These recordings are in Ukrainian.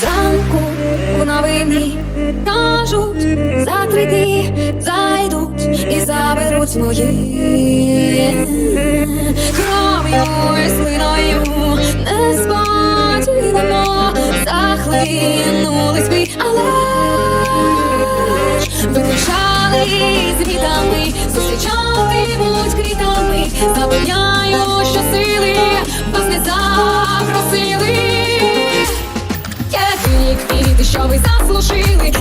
Зранку в новині кажуть, за три дні зайдуть і заберуть мої кров'ю і слиною не спать захлинулись ми, але виключали звітами, зустрічали будь крітами, запевняю, що сили. що ви заслужили.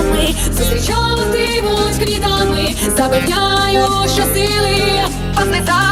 силами, зустрічатимуть квітами, запевняю, що сили познета.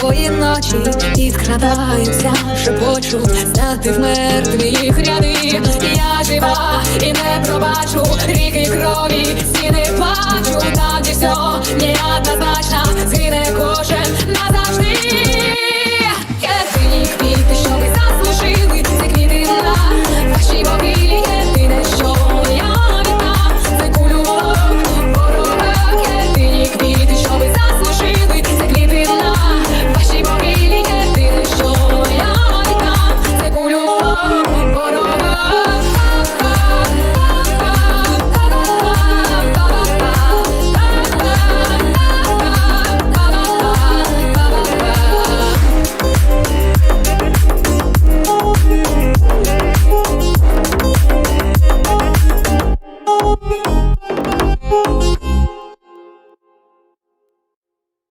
Твої ночі підкрадаються, шепочуть, стати в мертві їх ряди.